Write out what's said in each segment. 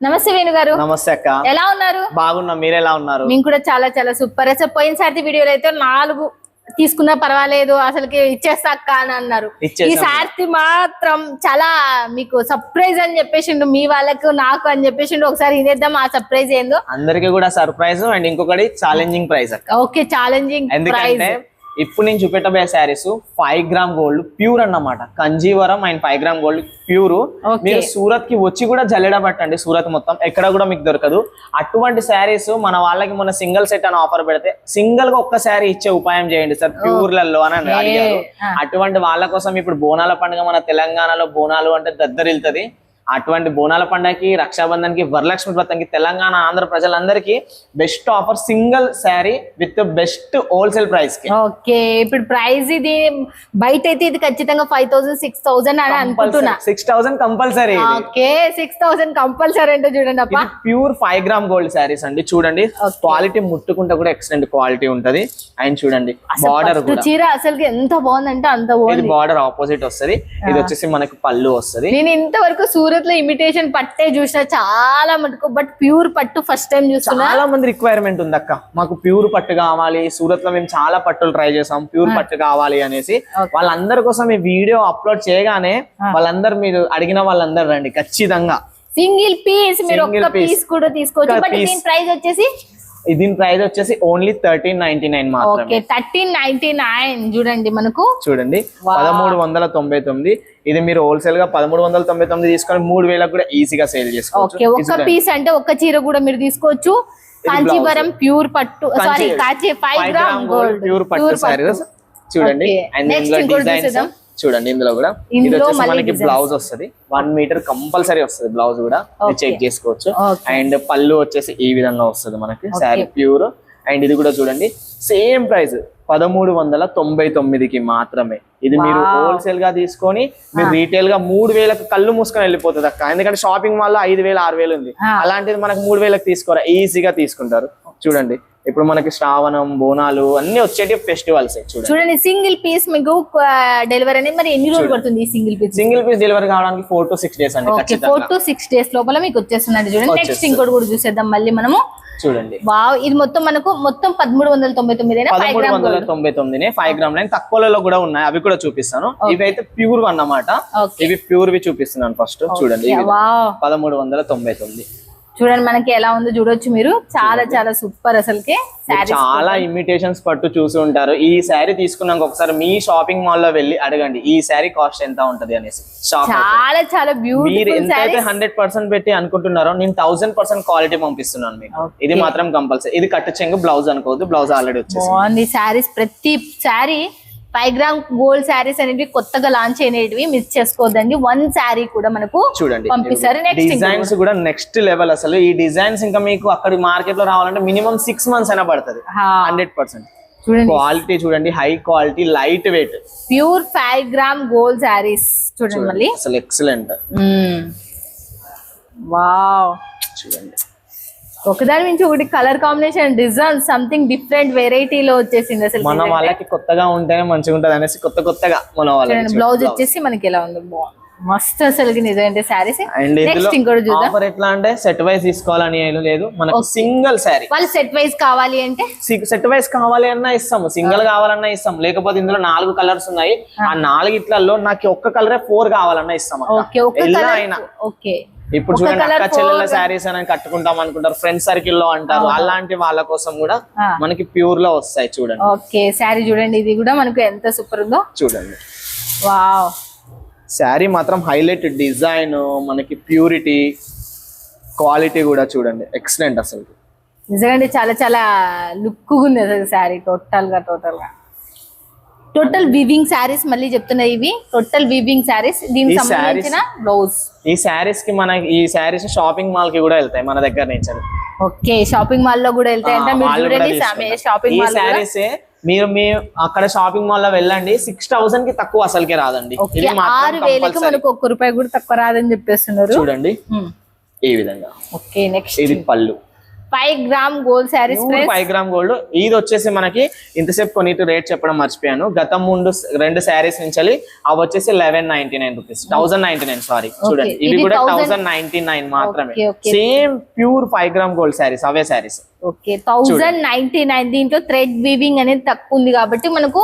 నమస్తే వేణు గారు నమస్తే అక్క. ఎలా ఉన్నారు? బాగున్నా. మీరు ఎలా ఉన్నారు? మేము కూడా చాలా చాలా సూపర్ అసలు పోయినసారి వీడియోలో అయితే నాలుగు తీసుకున్నా పర్వాలేదు అసలుకి ఇచ్చేస్తా అక్క అని అన్నారు. ఈ సారి మాత్రం చాలా మీకు సర్ప్రైజ్ అని చెప్పేసిండు మీ వాళ్ళకు నాకు అని చెప్పేసిండు. ఒకసారి ఇదేద్దాం ఆ సర్ప్రైజ్ ఏందో. అందరికి కూడా సర్ప్రైజ్ అండ్ ఇంకొకటి ఛాలెంజింగ్ అక్క. ఓకే ఛాలెంజింగ్ ప్రైజ్ ఇప్పుడు నేను చూపెట్టబోయే saris five gram gold pure అన్నమాట. Kanjeevaram and five gram gold pure. మీరు సూరత్కి వచ్చి కూడా జల్లెడ పట్టండి సూరత్ మొత్తం. ఎక్కడ కూడా మీకు దొరకదు. అటువంటి శారీస్ మన వాళ్ళకి మొన్న సింగిల్ సెట్ అని ఆఫర్ పెడితే సింగిల్గా ఒక్క శారీ ఇచ్చే ఉపాయం చేయండి సార్. ప్యూర్లలో అని. అడిగారు. అటువంటి వాళ్ళ కోసం ఇప్పుడు బోనాల పండుగ మన తెలంగాణలో బోనాలు అంటే దద్దరిల్తది. అటువంటి బోనాల పండుగకి రక్షాబంధన్కి వరలక్ష్మి వ్రతంకి తెలంగాణ ఆంధ్ర ప్రజలందరికీ best offer single sari with best wholesale ప్రైస్కి. ఓకే ఇప్పుడు ప్రైజ్ ఇది బయట అయితే ఇది ఖచ్చితంగా ఫైవ్ థౌసండ్ సిక్స్ థౌసండ్ అని అనుకుంటున్నా. Six thousand compulsory okay six thousand compulsory అంటే చూడండి అప్ప pure five gram gold saris అండి. చూడండి. క్వాలిటీ ముట్టుకుంటే కూడా ఎక్సలెంట్ క్వాలిటీ ఉంటది. అండ్ చూడండి బార్డర్ చీర అసలుకి ఎంత బాగుందంటే అంత బాగుంది. బార్డర్ ఆపోజిట్ వస్తది. ఇది వచ్చేసి మనకి పళ్ళు వస్తది. నేను ఇంతవరకు సూరత్లో ఇమిటేషన్ పట్టే చూసిన చాలా మటుకు బట్ ప్యూర్ పట్టు ఫస్ట్ టైం చూస్తున్నా. చాలా మంది రిక్వైర్మెంట్ ఉంది అక్క. మాకు ప్యూర్ పట్టు కావాలి సూరత్లో మేము చాలా పట్టులు ట్రై చేసాం ప్యూర్ పట్టు కావాలి అనేసి. వాళ్ళందరి కోసం ఈ వీడియో అప్లోడ్ చేయగానే వాళ్ళందరూ మీరు అడిగిన వాళ్ళందరూ రండి ఖచ్చితంగా. సింగిల్ పీస్ మీరు ఒక్క. పీస్ కూడా తీసుకోవచ్చు. బట్. దీని ప్రైస్ వచ్చేసి దీని ప్రైస్ వచ్చేసి ఓన్లీ థర్టీన్ నైన్టీ నైన్ మాత్రమే. Okay thirteen ninety nine. చూడండి మనకు. చూడండి. పదమూడు వందల తొంభై తొమ్మిది. ఇది మీరు హోల్సేల్గా పదమూడు వందల తొంభై తొమ్మిది తీసుకొని మూడు వేలకు కూడా ఈజీగా సేల్ చేసుకోవచ్చు. ఒక్క పీస్ అంటే ఒక్క చీర కూడా మీరు తీసుకోవచ్చు. కాంచీవరం ప్యూర్ పట్టు sari Kanchi five gram gold. Pure పట్టు సారీస్. చూడండి. And designs. చూడండి ఇందులో కూడా. ఇది వచ్చేసి మనకి. బ్లౌజ్ వస్తది. వన్ మీటర్ కంపల్సరీ వస్తుంది బ్లౌజ్ కూడా. చెక్ చేసుకోవచ్చు. అండ్ పళ్ళు వచ్చేసి ఈ విధంగా వస్తుంది మనకి. శారీ ప్యూర్ అండ్ ఇది కూడా చూడండి. సేమ్ ప్రైస్ పదమూడు వందల తొంభై తొమ్మిదికి మాత్రమే. ఇది మీరు. హోల్సేల్గా తీసుకొని మీరు రీటైల్గా మూడు వేలకు కళ్ళు మూసుకొని వెళ్ళిపోతుంది అక్క. ఎందుకంటే షాపింగ్ మాల్లో ఐదు వేలు ఆరు వేలు ఉంది. Ah. అలాంటిది మనకు మూడు వేలకు తీసుకోరా. ఈజీగా తీసుకుంటారు. చూడండి. ఇప్పుడు మనకి శ్రావణం బోనాలు అన్ని వచ్చేటి ఫెస్టివల్స్ చూడండి. చూడండి సింగిల్ పీస్ మీకు డెలివరీ అనేది మరి ఎన్ని రోజులు పడుతుంది single piece single piece delivery కావడానికి ఫోర్ టు సిక్స్ డేస్ అండి ఫోర్ టు సిక్స్ డేస్ లోపల మీకు వచ్చేస్తుందండి చూడండి. నెక్స్ట్ వచ్చేస్తుంది. ఇంకోటి కూడా చూసేద్దాం మళ్ళీ మనము. చూడండి. వావ్ ఇది మొత్తం మనకు మొత్తం పదమూడు వందల తొంభై తొమ్మిది పదమూడు వందల తొంభై తొమ్మిది ఫైవ్ గ్రామ్ లైన్ తక్కువలలో కూడా ఉన్నాయి అవి కూడా చూపిస్తాను. ఇవి అయితే ప్యూర్ అన్నమాట. ఇవి ప్యూర్ వి చూపిస్తున్నాను ఫస్ట్ చూడండి పదమూడు వందల తొంభై తొమ్మిది. చూడండి మనకి ఎలా ఉందో చూడొచ్చు మీరు. చాలా చాలా సూపర్ అసలుకి చాలా ఇమిటేషన్స్ పట్టు చూసి ఉంటారు. ఈ శారీ తీసుకున్నాక ఒకసారి మీ షాపింగ్ మాల్లో వెళ్ళి అడగండి ఈ శారీ కాస్ట్ ఎంత ఉంటది అనేసి. చాలా చాలా మీరు బ్యూటిఫుల్ ఎంతైతే శారీస్ హండ్రెడ్ పర్సెంట్ పెట్టి అనుకుంటున్నారో నేను థౌసండ్ పర్సెంట్ క్వాలిటీ పంపిస్తున్నాను మీకు. ఇది మాత్రం కంపల్సరీ ఇది కట్టు చెంగు బ్లౌజ్ అనుకోవద్దు బ్లౌజ్ ఆల్రెడీ వచ్చేసి బాగుంది. శారీస్ ప్రతి sari five gram gold saris అనేవి కొత్తగా లాంచ్ అయినవి మిస్ చేసుకోవద్దండి. వన్ శారీ కూడా మనకు చూడండి. పంపిస్తారు. నెక్స్ట్ డిజైన్స్ కూడా నెక్స్ట్ లెవెల్ అసలు. ఈ డిజైన్స్ ఇంకా మీకు అక్కడ మార్కెట్లో రావాలంటే మినిమం సిక్స్ మంత్స్ అయినా పడుతుంది. హండ్రెడ్ పర్సెంట్ చూడండి. క్వాలిటీ చూడండి. High quality light weight pure five gram gold saris చూడండి మళ్ళీ. అసలు ఎక్సలెంట్ వావ్ చూడండి. ఒకదాని నుంచి ఒకటి colour combination design something different వెరైటీలో వచ్చేసింది అసలు మన వాళ్ళకి కొత్తగా ఉంటేనే మంచిగా ఉంటది అనేసి కొత్త కొత్తగా మన వాళ్ళకి బ్లౌజ్ వచ్చేసి మనకి ఎలా ఉంది బాగుంది మస్త్ అసలు అండ్ ఇందులో నెక్స్ట్ ఇంకోటి చూద్దాం. ఆఫర్ ఎట్లా అంటే సెట్ వైజ్ తీసుకోవాలని ఏం లేదు. మనకు సింగిల్ శారీ వాళ్ళు సెట్ వైజ్ కావాలి అంటే? సెట్ వైజ్ కావాలి అన్నా ఇస్తాము. సింగిల్ కావాలన్నా ఇస్తాం లేకపోతే ఇందులో నాలుగు కలర్స్ ఉన్నాయి. ఆ. నాలుగిట్లలో నాకు ఒక్క కలరే ఫోర్ కావాలన్నా ఇస్తాం. ఓకే ఓకే ఇప్పుడు చూడండి అక్క చెల్లెల శారీస్ అని కట్టుకుంటాం అనుకుంటారు ఫ్రెండ్ సర్కిల్లో అంటారు. అలాంటి వాళ్ళ కోసం కూడా. మనకి ప్యూర్లో వస్తాయి చూడండి. ఓకే శారీ చూడండి. ఇది కూడా మనకు ఎంత సూపర్ ఉందో. చూడండి. వావ్ శారీ మాత్రం హైలైట్ డిజైన్ మనకి ప్యూరిటీ క్వాలిటీ కూడా చూడండి. ఎక్సలెంట్ అసలు. నిజంగా చాలా చాలా లుక్ ఉంది అసలు శారీ టోటల్గా టోటల్గా. టోటల్ వివింగ్ శారీస్ మళ్ళీ చెప్తున్నా ఇవి. టోటల్ వివింగ్ శారీస్ దీనికి సంబంధించిన బ్లౌజ్ ఈ శారీస్కి మన ఈ శారీస్ షాపింగ్ మాల్కి కూడా వెళ్తాయి మన దగ్గర నుంచి ఓకే షాపింగ్ మాల్లో కూడా వెళ్తాయంటే. మీరు వాళ్ళు కూడా చూడండి. షాపింగ్ మాల్ శారీస్ మీరు మీ అక్కడ షాపింగ్ మాల్లో వెళ్ళండి. సిక్స్ థౌసండ్కి తక్కువ అసలుకే రాదండి. ఆరు వేలకు. మనకు ఒక్క రూపాయి కూడా తక్కువ రాదని చెప్పేస్తున్నారు. చూడండి. ఈ విధంగా. ఓకే నెక్స్ట్ ఇది పళ్ళు. Five gram gold saris five gram gold ఇది వచ్చేసి మనకి ఇంతసేపు కొన్నిటి రేట్ చెప్పడం మర్చిపోయాను. గతం ముందు రెండు శారీస్ నుంచి అవి వచ్చేసి eleven ninety nine rupees thousand ninety nine sorry చూడండి ఇవి ఇది కూడా 1000 థౌసండ్ నైన్టీ నైన్ మాత్రమే. Same pure five gram gold saris అవే saris okay thousand ninety nine దీంట్లో థ్రెడ్ వీవింగ్ అనేది తక్కువ ఉంది కాబట్టి మనకు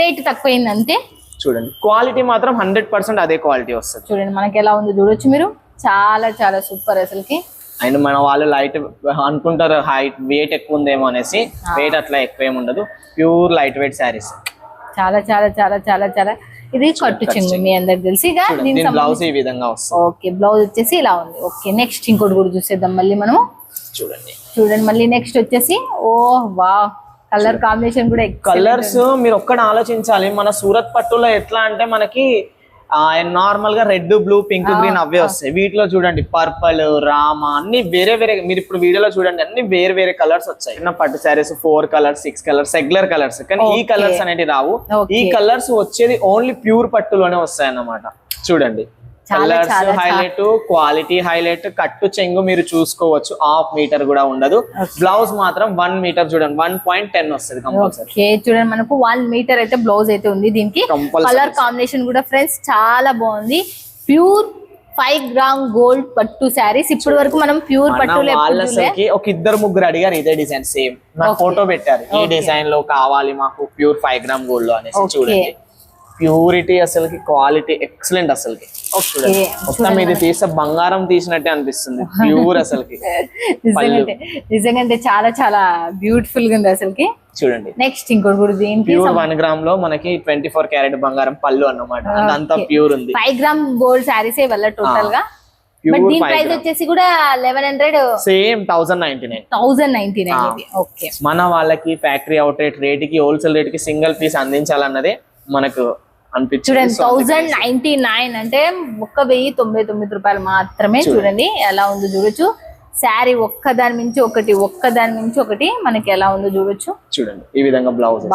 రేట్ తక్కువైంది అంతే. చూడండి. క్వాలిటీ మాత్రం హండ్రెడ్ పర్సెంట్ అదే క్వాలిటీ వస్తుంది. చూడండి మనకి ఎలా ఉందో చూడొచ్చు మీరు? చాలా చాలా సూపర్ అసలుకి. అండ్ మన వాళ్ళు లైట్ అనుకుంటారు హైట్ వెయిట్ ఎక్కువ ఉందేమో అనేసి వెయిట్ అట్లా ఎక్కువ ఏమి ఉండదు. ప్యూర్ లైట్ వెయిట్ శారీస్ చాలా చాలా చాలా చాలా చాలా. ఇది కట్టు చెంగు మీ అందరికి తెలిసి. బ్లౌజ్ ఈ విధంగా వస్తుంది. ఓకే బ్లౌజ్ వచ్చేసి ఇలా ఉంది. ఓకే నెక్స్ట్ ఇంకోటి కూడా చూసేద్దాం మళ్ళీ మనము. చూడండి. చూడండి మళ్ళీ నెక్స్ట్ వచ్చేసి ఓ వా కలర్ కాంబినేషన్ కూడా కలర్స్ మీరు ఒక్కడ ఆలోచించాలి. మన సూరత్ పట్టులో ఎట్లా అంటే మనకి నార్మల్గా రెడ్ బ్లూ పింక్ గ్రీన్ అవే వస్తాయి. వీటిలో చూడండి పర్పల్ రామ అన్ని వేరే వేరే మీరు ఇప్పుడు వీడియోలో చూడండి అన్ని వేరే వేరే కలర్స్ వచ్చాయి. చిన్న పట్టు saris four colours six colours regular colours కానీ ఈ. కలర్స్ అనేవి రావు. ఈ కలర్స్ వచ్చేది ఓన్లీ ప్యూర్ పట్టులోనే వస్తాయి అన్నమాట చూడండి. కలర్స్. హైలైట్ క్వాలిటీ హైలైట్ కట్టు చెంగు మీరు చూసుకోవచ్చు హాఫ్ మీటర్ కూడా ఉండదు బ్లౌజ్ మాత్రం వన్ మీటర్ చూడండి వన్ పాయింట్ టెన్ వస్తుంది కంపల్సరీ చూడండి మనకు వన్ మీటర్ అయితే బ్లౌజ్ అయితే ఉంది దీనికి. కలర్ కాంబినేషన్ కూడా ఫ్రెండ్స్ చాలా బాగుంది ప్యూర్ ఫైవ్ గ్రామ్ గోల్డ్ పట్టు శారీస్ ఇప్పటి వరకు మనం ప్యూర్. వాళ్ళకి ఒక ఇద్దరు ముగ్గురు అడిగారు ఇదే డిజైన్ సేమ్. ఫోటో పెట్టారు ఈ. డిజైన్లో కావాలి మాకు ప్యూర్ ఫైవ్ గ్రామ్ గోల్డ్లో అనేసి. చూడండి ప్యూరిటీ అసలుకి క్వాలిటీ ఎక్సలెంట్ అసలుకి. మొత్తం ఇది తీస్తే బంగారం తీసినట్టే అనిపిస్తుంది. ప్యూర్ అసలుకి. నిజంగా చాలా చాలా బ్యూటిఫుల్గా ఉంది అసలుకి. చూడండి. నెక్స్ట్ ఇంకోటి కూడా దీనికి ప్యూర్ వన్ గ్రామ్లో మనకి ట్వంటీ ఫోర్ క్యారెట్ బంగారం పళ్ళు అన్నమాట. Okay. ప్యూర్ ఉంది. ఫైవ్ గ్రామ్ గోల్డ్ శారీస్ వల్ల టోటల్గా. దీని ప్రైస్. వచ్చేసి కూడా eleven hundred same thousand ninety nine thousand ninety nine okay మన వాళ్ళకి ఫ్యాక్టరీ అవుట్లెట్ రేటుకి హోల్సేల్ రేటుకి సింగిల్ పీస్ అందించాలన్నదే మనకు చూడండి థౌజండ్ నైన్టీ నైన్ అంటే ఒక్క వెయ్యి తొంభై తొమ్మిది రూపాయలు మాత్రమే చూడండి. ఎలా ఉందో చూడొచ్చు. శారీ ఒక్క దాని మించి ఒకటి ఒక్క దాని మించి ఒకటి మనకి ఎలా ఉందో చూడొచ్చు. చూడండి ఈ విధంగా బ్లౌజ్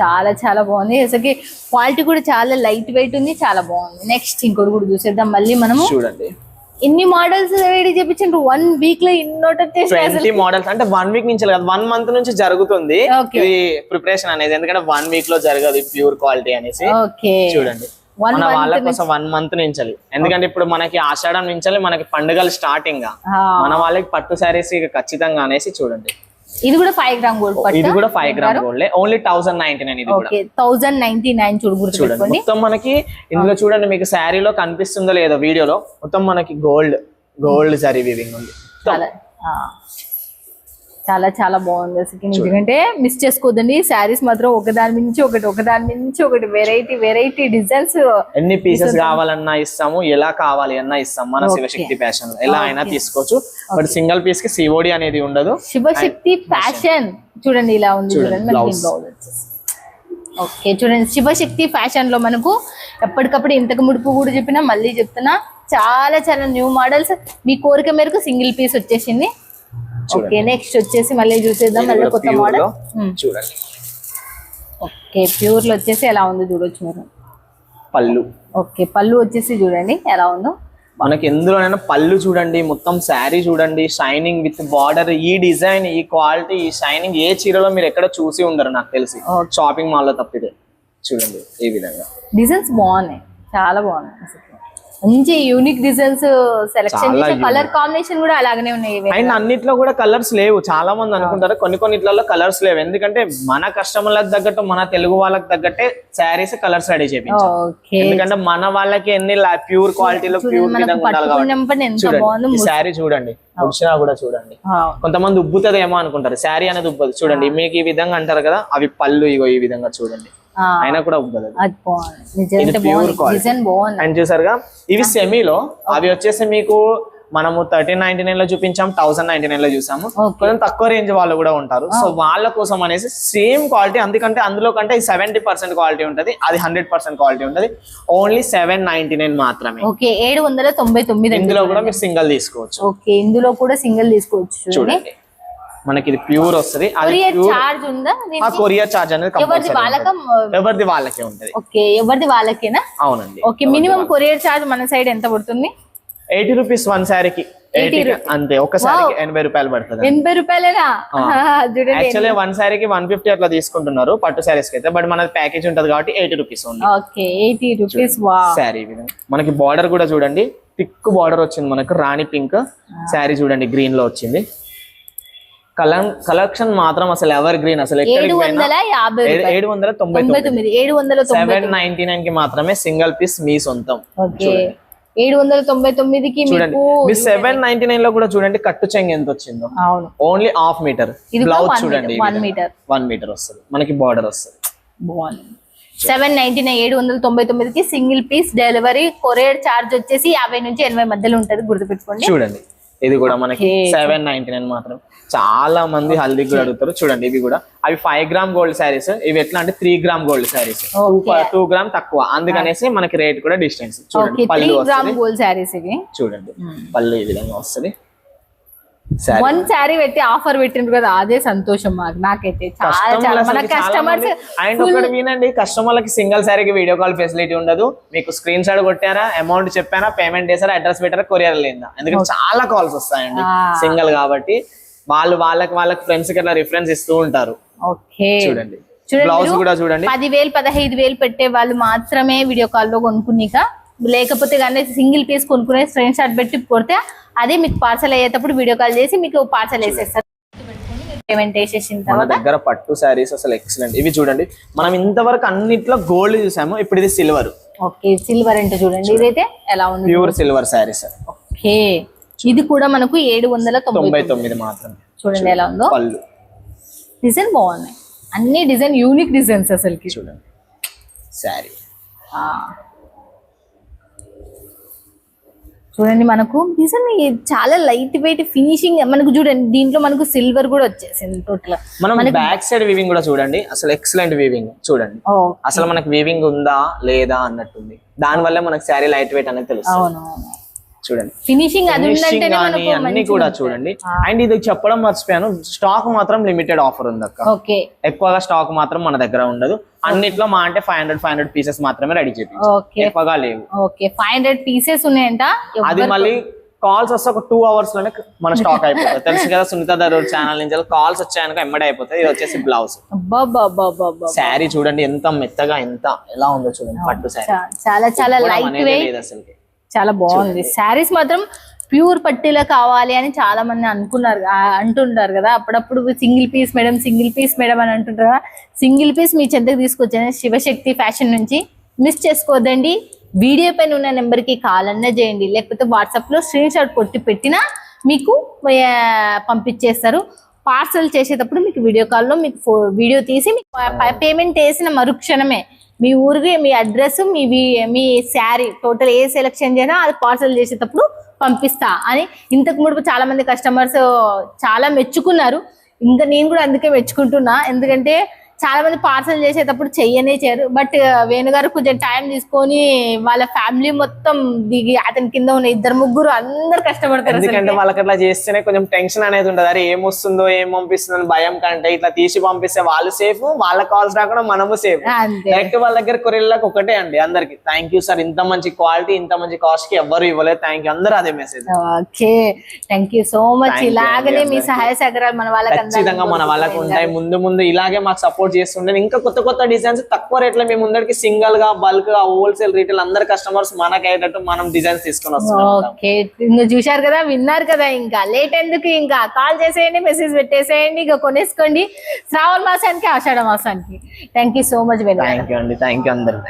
చాలా చాలా బాగుంది. అసలుకి క్వాలిటీ కూడా చాలా లైట్ వెయిట్ ఉంది చాలా బాగుంది. నెక్స్ట్ ఇంకోటి కూడా చూసేద్దాం మళ్ళీ మనము చూడండి. ఇన్ని మోడల్స్ రెడీ చేపించండి వన్ వీక్లో ట్వంటీ మోడల్స్ అంటే వన్ వీక్ నుంచి కాదు వన్ మంత్ నుంచి జరుగుతుంది. ఇది ప్రిపరేషన్ అనేది. ఎందుకంటే వన్ వీక్లో జరగదు ప్యూర్ క్వాలిటీ అనేసి. ఓకే చూడండి. మన వాళ్ళ కోసం వన్ మంత్ నుంచి ఎందుకంటే ఇప్పుడు మనకి ఆషాఢం నుంచి మనకి పండుగలు స్టార్టింగ్గా మన వాళ్ళకి పట్టు శారీస్ ఖచ్చితంగా అనేసి చూడండి. ఇది కూడా ఫైవ్ గ్రామ్ గోల్డ్ పట్టు. ఇది కూడా five gram gold only thousand ninety nine ఇది కూడా. థౌజండ్ నైన్టీ నైన్ చూడు చూడండి. మొత్తం మనకి ఇందులో చూడండి మీకు శారీలో కనిపిస్తుందో లేదో వీడియోలో మొత్తం మనకి గోల్డ్ గోల్డ్ జరీ వీవింగ్ ఉంది. చాలా. చాలా బాగుంది అసలు ఎందుకంటే మిస్ చేసుకోవద్దండి శారీస్ మాత్రం ఒకదాని మించి ఒకటి ఒకదాని మించి ఒకటి వెరైటీ వెరైటీ డిజైన్స్ ఎన్ని పీసెస్ కావాలన్నా ఇస్తాము ఎలా కావాలి అన్నా ఇస్తాం మన. శివశక్తి ఫ్యాషన్ ఎలా అయినా తీసుకోవచ్చు. బట్ సింగిల్ పీస్కి సిఓడి అనేది ఉండదు. శివశక్తి ఫ్యాషన్ చూడండి ఇలా ఉంది చూడండి, ఓకే చూడండి. శివశక్తి ఫ్యాషన్లో మనకు ఎప్పటికప్పుడు ఇంతకు ముడుపు కూడా చెప్పినా మళ్ళీ చెప్తున్నా చాలా చాలా న్యూ మోడల్స్ మీ కోరిక మేరకు సింగిల్ పీస్ వచ్చేసింది. ఓకే నెక్స్ట్ వచ్చేసి మళ్ళీ చూసేద్దాం మళ్ళీ కొత్త మోడల్లో చూడండి. ఓకే ప్యూర్లో వచ్చేసి ఎలా ఉందో చూడొచ్చు మీరు? పళ్ళు. ఓకే పళ్ళు వచ్చేసి చూడండి ఎలా ఉందో. మనకి ఎందులోనైనా పళ్ళు చూడండి మొత్తం శారీ చూడండి షైనింగ్ విత్ బార్డర్ ఈ డిజైన్ ఈ క్వాలిటీ ఈ షైనింగ్ ఏ చీరలో మీరు ఎక్కడ చూసి ఉండరు నాకు తెలిసి. షాపింగ్ మాల్లో తప్పితే. చూడండి ఈ విధంగా. డిజైన్స్ బాగున్నాయి చాలా బాగున్నాయి. మంచి unique designs selection colour combination కూడా అలాగనే ఉన్నాయి. అండ్ అన్నిట్లో కూడా కలర్స్ లేవు. చాలా మంది అనుకుంటారు కొన్ని కొన్నిట్లలో కలర్స్ లేవు. ఎందుకంటే మన కస్టమర్లకు తగ్గట్టు మన తెలుగు వాళ్ళకి తగ్గట్టే శారీస్ కలర్స్ రెడీ చేయించాం ఎందుకంటే మన వాళ్ళకి ఎన్ని ప్యూర్ క్వాలిటీలో ప్యూర్ శారీ చూడండి ఉడిచినా కూడా చూడండి. కొంతమంది ఉబ్బుతుంది ఏమో అనుకుంటారు. శారీ అనేది ఉబ్బదు. చూడండి మీకు ఈ విధంగా అంటారు కదా అవి పళ్ళు ఇగో ఈ విధంగా చూడండి. అయినా కూడా బాగుంది. అండ్ చూసారుగా ఇవి సెమీలో అవి వచ్చేసి మీకు మనము థర్టీన్ నైన్టీ నైన్లో చూపించాం థౌసండ్ నైన్టీ నైన్లో చూసాము. కొంచెం తక్కువ రేంజ్ వాళ్ళు కూడా ఉంటారు. సో వాళ్ళ కోసం అనేసి సేమ్ క్వాలిటీ అందుకంటే అందులో కంటే సెవెంటీ పర్సెంట్ క్వాలిటీ ఉంటది అది హండ్రెడ్ పర్సెంట్ క్వాలిటీ ఉంటది. ఓన్లీ సెవెన్ నైన్టీ నైన్ మాత్రమే. ఓకే ఏడు వందల తొంభై తొమ్మిది. ఇందులో కూడా మీరు సింగిల్ తీసుకోవచ్చు. ఓకే ఇందులో కూడా సింగిల్ తీసుకోవచ్చు చూడండి. మనకి ఇది ప్యూర్ వస్తది. అది చార్జ్ ఉందా? ఆ దీనికి? కొరియర్ చార్జ్ అనేది ఎవరిది వాళ్ళక ఎవరిది వాళ్ళకే ఉంటది. ఓకే ఎవరిది వాళ్ళకేనా? అవునండి. ఓకే మినిమం కొరియర్ చార్జ్ మన సైడ్ ఎంత పడుతుంది? ఎయిటీ రూపీస్ వన్ శారీకి 80 ఎయిటీ అంతే ఒక శారీకి ఎనభై రూపాయలు పడుతుంది. ఎనభై రూపాయలేనా? యాక్చువల్లీ వన్ శారీకి వన్ ఫిఫ్టీ అట్లా తీసుకుంటున్నారు పట్టు శారీస్కి అయితే. బట్ మనది ప్యాకేజ్ ఉంటది కాబట్టి eighty rupees okay eighty rupees sari మనకి బార్డర్ కూడా చూడండి. థిక్ బార్డర్ వచ్చింది మనకు. రాణి పింక్ శారీ చూడండి గ్రీన్లో వచ్చింది. కలెక్షన్ మాత్రం అసలు ఎవర్ గ్రీన్ అసలు ఏడు వందల యాభై ఏడు- వందల తొంభై తొమ్మిది. ఏడు వందల సెవెన్ నైన్టీ నైన్కి మాత్రమే సింగిల్ పీస్ మీ సొంతం. ఏడు వందల తొంభై తొమ్మిదికి చూడండి. మీకు మీ సెవెన్ నైన్టీ నైన్లో కూడా చూడండి కట్టు చెంగు ఎంత వచ్చిందో. అవును. ఓన్లీ హాఫ్ మీటర్ బ్లౌజ్ చూడండి one meter. వన్ మీటర్ వస్తుంది. మనకి బార్డర్ వస్తుంది. బాగుంది. సెవెన్ నైన్టీ నైన్ ఏడు వందల తొంభై తొమ్మిదికి single piece delivery courier charge వచ్చేసి యాభై నుంచి ఎనభై మధ్యలో ఉంటది. గుర్తుపెట్టుకోండి. చూడండి. ఇది కూడా మనకి. సెవెన్ నైన్టీ నైన్ మాత్రం చాలా మంది హల్దీ కూడా అడుగుతారు. చూడండి ఇవి కూడా. అవి ఫైవ్ గ్రామ్ గోల్డ్ శారీస్ ఇవి ఎట్లా అంటే three gram gold saris. Two gram తక్కువ. అందుకనేసి మనకి రేట్ కూడా డిస్టెన్స్ చూడండి పళ్ళు గ్రామ్ వస్తుంది. గోల్డ్ శారీస్ ఇవి. చూడండి పళ్ళు ఈ విధంగా వస్తుంది. వన్ శారీ పెట్టి ఆఫర్ పెట్టిండ్రు కదా అదే సంతోషం మాకు నాకైతే చాలా చాలా మన కస్టమర్స్ అండ్ ఒకటి వినండి కస్టమర్లకి సింగిల్ శారీకి వీడియో కాల్ ఫెసిలిటీ ఉండదు. మీకు స్క్రీన్ షాట్ కొట్టారా అమౌంట్ చెప్పారా పేమెంట్ చేశారా అడ్రస్ పెట్టారా కొరియర్ లేదా? ఎందుకంటే చాలా కాల్స్ వస్తాయండి. సింగిల్ కాబట్టి. వాళ్ళు వాళ్ళకి వాళ్ళకి ఫ్రెండ్స్కి అట్లా రిఫరెన్స్ ఇస్తూ ఉంటారు. చూడండి. బ్లౌజ్ కూడా చూడండి. పదివేలు పదహైదు వేలు పెట్టే వాళ్ళు మాత్రమే వీడియో కాల్లో కొనుక్కునిక లేకపోతే కానీ సింగిల్ పీస్ కొనుక్కునే స్క్రీన్ షాట్ పెట్టి కొడితే అదే మీకు పార్సల్ అయ్యేటప్పుడు వీడియో కాల్ చేసి మీకు పార్సల్ వేసేస్తారు. పేమెంట్ వేసేసిన తర్వాత దగ్గర పట్టు శారీస్ అసలు ఎక్సలెంట్ ఇవి చూడండి మనం ఇంతవరకు అన్నిట్లో గోల్డ్ చూసాము ఇప్పుడు ఇది సిల్వర్ ఓకే సిల్వర్ అంటే చూడండి ఇదైతే ఎలా ఉంది? Pure silver saris. ఓకే ఇది కూడా మనకు ఏడు వందల తొంభై తొంభై తొమ్మిది మాత్రమే. చూడండి ఎలా ఉందో. పళ్ళు. డిజైన్ బాగున్నాయి. అన్ని డిజైన్ యూనిక్ డిజైన్స్ అసలుకి. చూడండి. శారీ ఆ. చూడండి మనకు డిజైన్ చాలా లైట్ వెయిట్ ఫినిషింగ్ మనకు చూడండి దీంట్లో మనకు సిల్వర్ కూడా వచ్చేసింది టోటల్ మనం బ్యాక్ సైడ్ వీవింగ్ కూడా చూడండి అసలు ఎక్సలెంట్ వీవింగ్ చూడండి. అసలు మనకి వీవింగ్ ఉందా లేదా అన్నట్టుంది. దాని వల్ల మనకి శారీ లైట్ వెయిట్ అనేది తెలుస్తుంది. చూడండి. ఫినిషింగ్ కానీ అన్ని కూడా. చూడండి. అండ్ ఇది చెప్పడం మర్చిపోయాను. స్టాక్ మాత్రం లిమిటెడ్ ఆఫర్ ఉంది అక్క. ఓకే. ఎక్కువగా స్టాక్ మాత్రం మన దగ్గర ఉండదు. అన్నిట్లో మా అంటే five hundred five hundred pieces మాత్రమే రెడీ ఓకే. ఎక్కువగా లేవు. ఓకే. ఫైవ్ హండ్రెడ్ పీసెస్ ఉన్నాయంట? అది మళ్ళీ కాల్స్ వస్తే ఒక టూ అవర్స్లోనే మన స్టాక్ అయిపోతుంది. తెలుసు కదా సునీత దరూర్ ఛానల్ నుంచి కాల్స్ వచ్చాయనుక ఎమ్మడే అయిపోతుంది. ఇది వచ్చేసి బ్లౌజ్. శారీ చూడండి ఎంత మెత్తగా ఎంత ఎలా ఉందో చూడండి. పట్టు శారీ చాలా చాలా లైట్ వెయిట్ అసలు చాలా బాగుంది. శారీస్ మాత్రం ప్యూర్ పట్టీలో కావాలి అని చాలా మంది అనుకున్నారు. అంటుంటారు కదా అప్పుడప్పుడు single piece madam single piece madam అని అంటుంటారు కదా సింగిల్ పీస్ మీ చెంతకు తీసుకొచ్చాను. శివశక్తి ఫ్యాషన్ నుంచి మిస్ చేసుకోవద్దండి. వీడియో పైన ఉన్న నెంబర్కి కాల్ అన్నా చేయండి. లేకపోతే వాట్సాప్లో స్క్రీన్ షాట్ కొట్టి పెట్టినా మీకు పంపించేస్తారు. పార్సల్ చేసేటప్పుడు మీకు వీడియో కాల్లో మీకు ఫో- వీడియో తీసి మీకు పేమెంట్ వేసిన మరుక్షణమే మీ ఊరికి మీ అడ్రస్ మీ మీ శారీ టోటల్ ఏ సెలెక్షన్ చేసినా అది పార్సల్ చేసేటప్పుడు పంపిస్తా అని ఇంతకు ముడుపు చాలా మంది కస్టమర్స్ చాలా మెచ్చుకున్నారు. ఇంకా నేను కూడా అందుకే మెచ్చుకుంటున్నా. ఎందుకంటే చాలా మంది పార్సల్ చేసేటప్పుడు చెయ్యనే చేయరు. బట్ వేణుగారు కొంచెం టైం తీసుకొని వాళ్ళ ఫ్యామిలీ మొత్తం దిగి అతని కింద ఉన్న ఇద్దరు ముగ్గురు అందరు కష్టపడతారు. ఎందుకంటే వాళ్ళకి అట్లా చేస్తేనే కొంచెం టెన్షన్ అనేది ఉంటుంది అరే ఏం వస్తుందో ఏం పంపిస్తుందో భయం కంటే ఇట్లా తీసి పంపిస్తే వాళ్ళు సేఫ్ వాళ్ళ కాల్స్ రాకుండా మనము సేఫ్. డైరెక్ట్ వాళ్ళ దగ్గర కొరియర్లకు ఒకటే అండి అందరికి. థ్యాంక్ యూ సార్ ఇంత మంచి క్వాలిటీ ఇంత మంచి కాస్ట్కి ఎవ్వరు ఇవ్వలేదు. థ్యాంక్ యూ అందరూ అదే message okay. Thank you so much ఇలాగనే మీ. సహాయ సహకారాలు మన వాళ్ళకి ఖచ్చితంగా మన వాళ్ళకి ఉంటాయి. ముందు ముందు ఇలాగే మాకు సపోర్ట్ చేస్తుండే ఇంకా కొత్త కొత్త డిజైన్స్ తక్కువ రేట్లో మేము ముందరికి సింగిల్గా బల్క్గా హోల్సేల్ రీటైల్ అందరు కస్టమర్స్ మనకి అయ్యేటట్టు మనం డిజైన్స్ తీసుకొని వస్తున్నాం. ఇంకా చూశారు కదా విన్నారు కదా ఇంకా. లేట్ ఎందుకు ఇంకా? కాల్ చేసేయండి మెసేజ్ పెట్టేసేయండి ఇక కొనేసుకోండి. శ్రావణ మాసానికి ఆషాఢ మాసానికి. Thank you so much thank you అండి థ్యాంక్ యూ అందరు